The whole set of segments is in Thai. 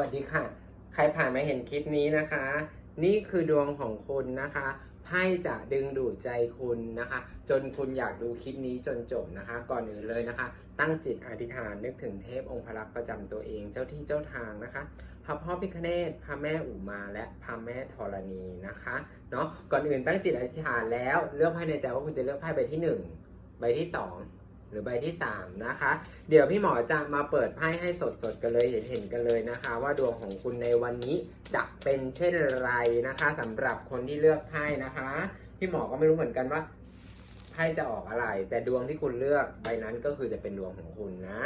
วัสดีค่ะ ใครผ่านมาเห็นคลิปนี้นะคะ นี่คือดวงของคุณนะคะไพ่จะดึงดูดใจคุณนะคะ จนคุณอยากดูคลิปนี้จนจบนะคะ ก่อนอื่นเลยนะคะ ตั้งจิตอธิษฐานนึกถึงเทพองค์พระลักประจำตัวเองเจ้าที่เจ้าทางนะคะพระพ่อพิคเนตพระแม่อุมาและพระแม่ธรณีนะคะเนาะก่อนอื่นตั้งจิตอธิษฐานแล้วเลือกไพ่ในใจว่าคุณจะเลือกไพ่ใบที่หนึ่งใบที่สอง หรือใบที่สามนะคะ เดี๋ยวพี่หมอจะมาเปิดไพ่ให้สดๆกันเลยเห็นเห็นๆกันเลยนะคะ ว่าดวงของคุณในวันนี้จะเป็นเช่นไรนะคะสำหรับคนที่เลือกไพ่นะคะ พี่หมอก็ไม่รู้เหมือนกันว่าไพ่จะออกอะไร แต่ดวงที่คุณเลือกใบนั้นก็คือจะเป็นดวงของคุณนะ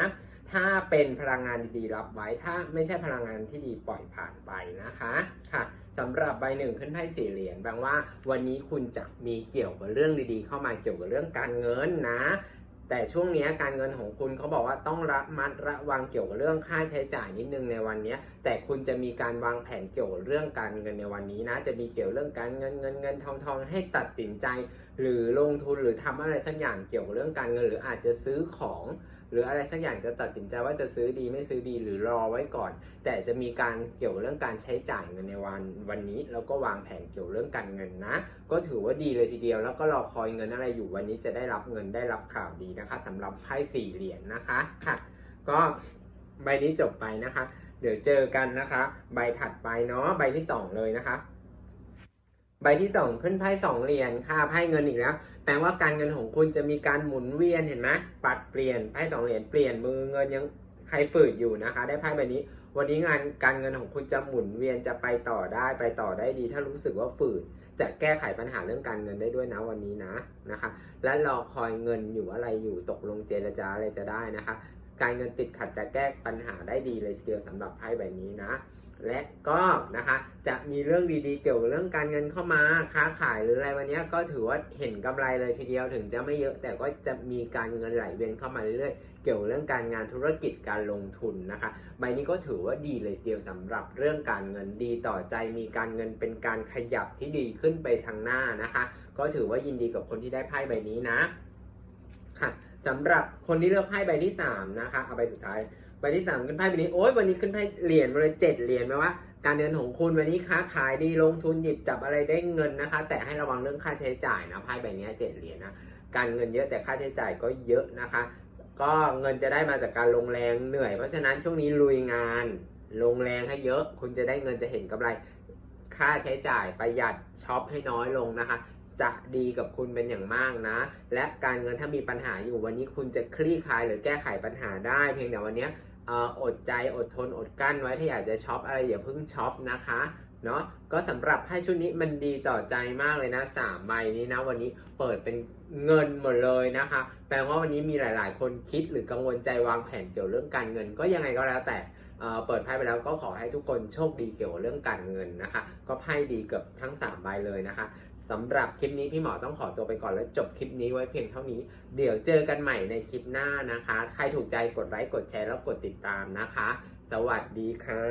ถ้าเป็นพลังงานดีๆรับไว้ ถ้าไม่ใช่พลังงานที่ดีปล่อยผ่านไปนะคะค่ะสำหรับใบหนึ่งขึ้นไพ่สี่เหรียญแปลว่าวันนี้คุณจะมีเกี่ยวกับเรื่องดีๆ เข้ามาเกี่ยวกับเรื่องการเงินนะ แต่ช่วงนี้การเงินของคุณเขาบอกว่าต้องระมัดระวังเกี่ยวกับเรื่องค่าใช้จ่ายนิดนึงในวันนี้ แต่คุณจะมีการวางแผนเกี่ยวกับเรื่องการเงินในวันนี้นะ จะมีเกี่ยวเรื่องการเงินเงินเงินทองทองให้ตัดสินใจ หรือลงทุนหรือทำอะไรสักอย่างเกี่ยวกับเรื่องการเงิน หรืออาจจะซื้อของ หรืออะไรสักอย่างจะตัดสินใจว่าจะซื้อดีไม่ซื้อดีหรือรอไว้ก่อน แต่จะมีการเกี่ยวเรื่องการใช้จ่ายเงินในวันวันนี้ แล้วก็วางแผนเกี่ยวเรื่องการเงินนะ ก็ถือว่าดีเลยทีเดียว แล้วก็รอคอยเงินอะไรอยู่วันนี้จะได้รับเงินได้รับข่าวดีนะคะสำหรับไพ่สี่เหรียญนะคะค่ะ ก็ใบนี้จบไปนะคะ เดี๋ยวเจอกันนะคะ ใบถัดไปเนาะใบที่สองเลยนะคะ ใบที่สองขึ้นไพ่สองเหรียญค่ะไพ่เงินอีกแล้วแปลว่าการเงินของคุณจะมีการหมุนเวียนเห็นไหมปัดเปลี่ยนไพ่สองเหรียญเปลี่ยนมือเงินยังใครฝืดอยู่นะคะ ได้ไพ่ใบนี้ วันนี้งานการเงินของคุณจะหมุนเวียนจะไปต่อได้ไปต่อได้ดี ถ้ารู้สึกว่าฝืดจะแก้ไขปัญหาเรื่องการเงินได้ด้วยนะวันนี้นะนะคะ และรอคอยเงินอยู่อะไรอยู่ตกลงเจรจาอะไรจะได้นะคะ การเงินติดขัดจะแก้ปัญหาได้ดีเลยทีเดียวสำหรับไพ่ใบนี้นะ และก็นะคะจะมีเรื่องดีๆเกี่ยวกับเรื่องการเงินเข้ามาค้าขายหรืออะไรวันนี้ก็ถือว่าเห็นกำไรเลยทีเดียวถึงจะไม่เยอะ แต่ก็จะมีการเงินไหลเวียนเข้ามาเรื่อยๆ เกี่ยวกับเรื่องการงานธุรกิจการลงทุนนะคะ ใบนี้ก็ถือว่าดีเลยทีเดียวสำหรับเรื่องการเงินดีต่อใจมีการเงินเป็นการขยับที่ดีขึ้นไปทางหน้านะคะ ก็ถือว่ายินดีกับคนที่ได้ไพ่ใบนี้นะค่ะ สำหรับคนที่เลือกไพ่ใบที่ 3 นะคะ เอาใบสุดท้าย ใบที่ 3 ขึ้นไพ่ใบนี้ โอ้ยวันนี้ขึ้นไพ่เหรียญมาเลยเจ็ดเหรียญแปลว่า การเงินของคุณวันนี้ค้าขายดี ลงทุนหยิบจับอะไรได้เงินนะคะ แต่ให้ระวังเรื่องค่าใช้จ่ายนะ ไพ่ใบนี้เจ็ดเหรียญนะ การเงินเยอะแต่ค่าใช้จ่ายก็เยอะนะคะ ก็เงินจะได้มาจากการลงแรงเหนื่อย เพราะฉะนั้นช่วงนี้ลุยงาน ลงแรงให้เยอะ คุณจะได้เงินจะเห็นกำไร ค่าใช้จ่ายประหยัดช็อปให้น้อยลงนะคะ จะดีกับคุณเป็นอย่างมากนะ และการเงินถ้ามีปัญหาอยู่วันนี้คุณจะคลี่คลายหรือแก้ไขปัญหาได้ เพียงแต่วันนี้อดใจอดทนอดกั้นไว้ถ้าอยากจะช็อปอะไรอย่าเพิ่งช็อปนะคะเนาะก็สำหรับไพ่ชุดนี้มันดีต่อใจมากเลยนะสามใบนี้นะวันนี้เปิดเป็นเงินหมดเลยนะคะ แปลว่าวันนี้มีหลาย ๆ คนคิดหรือกังวลใจวางแผนเกี่ยวเรื่องการเงิน ก็ยังไงก็แล้วแต่เอ่อเปิดไพ่ไปแล้วก็ขอให้ทุกคนโชคดีเกี่ยวกับเรื่องการเงินนะคะ ก็ไพ่ดีเกือบทั้ง3ใบเลยนะคะ สำหรับคลิปนี้พี่หมอต้องขอตัวไปก่อนแล้วจบคลิปนี้ไว้เพียงเท่านี้ เดี๋ยวเจอกันใหม่ในคลิปหน้านะคะ ใครถูกใจกดไลค์กดแชร์แล้วกดติดตามนะคะ สวัสดีค่ะ